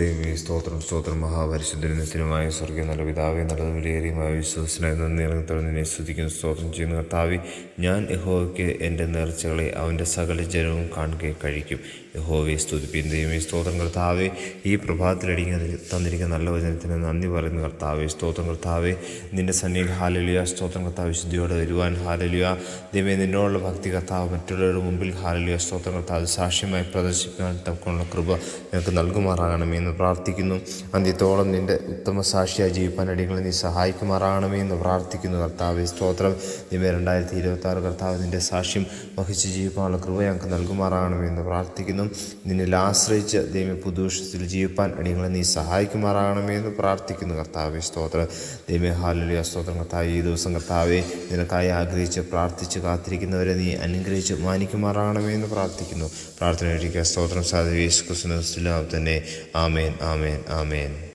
ദൈവമേ സ്തോത്രം സ്തോത്രം. മഹാപരിശുദ്ധനത്തിനുമായ സ്വർഗീയ നല്ല പിതാവേ നല്ലതും വിലയേറിയുമായ വിശ്വസനായി സ്തോത്രം ചെയ്യുന്ന കർത്താവി. ഞാൻ യഹോവയ്ക്ക് എന്റെ നേർച്ചകളെ അവന്റെ സകല ജനവും കാണുകയെ കഴിക്കും. യഹോവയെ സ്തുതിപ്പിൻ ദൈവമേ സ്തോത്രം കർത്താവെ. ഈ പ്രഭാതത്തിലടിക്കാൻ തന്നിരിക്കുന്ന നല്ല വചനത്തിന് നന്ദി പറയുന്ന കർത്താവെ. സ്തോത്രം കർത്താവെ. നിന്റെ സന്നിധിയിൽ ഹാലലിയ. സ്തോത്രം കർത്താവ് ശുദ്ധിയോടെ വരുവാൻ ഹാലലിയ. ദൈവമേ നിന്നോടുള്ള ഭക്തി കർത്താവ് മറ്റുള്ളവരുടെ മുമ്പിൽ ഹാലലിയ. സ്തോത്രം കർത്താവ് സാക്ഷ്യമായി പ്രദർശിപ്പിക്കാൻ തക്കുള്ള കൃപ ഞങ്ങൾക്ക് നൽകുമാറാകണമേ പ്രാർത്ഥിക്കുന്നു. അന്ത്യത്തോളം നിന്റെ ഉത്തമ സാക്ഷിയായി ജീവിപ്പാൻ അടികളെ നീ സഹായിക്കുമാറാണമേ എന്ന് പ്രാർത്ഥിക്കുന്നു. കർത്താവ് സ്തോത്രം. ദൈവം രണ്ടായിരത്തി ഇരുപത്തി ആറ് കർത്താവ് നിന്റെ സാക്ഷ്യം വഹിച്ച് ജീവിക്കാനുള്ള കൃപ ഞങ്ങൾക്ക് നൽകുമാറാണമേ എന്ന് പ്രാർത്ഥിക്കുന്നു. നിന്നിൽ ആശ്രയിച്ച് ദൈവം പുതുവർഷത്തിൽ ജീവിപ്പാൻ അടികളെ നീ സഹായിക്കുമാറാണമേ എന്ന് പ്രാർത്ഥിക്കുന്നു. കർത്താവ് സ്തോത്രം. ദൈവം ഹാലുലിയ സ്തോത്രം. കർത്താവ് ഈ ദിവസം കർത്താവെ നിനക്കായി ആഗ്രഹിച്ച് പ്രാർത്ഥിച്ച് കാത്തിരിക്കുന്നവരെ നീ അനുഗ്രഹിച്ച് മാനിക്കുമാറാണമേ എന്ന് പ്രാർത്ഥിക്കുന്നു. പ്രാർത്ഥന സ്തോത്രം. സാധു യേശു ക്രിസ്തു തന്നെ. Amen. Amen. Amen.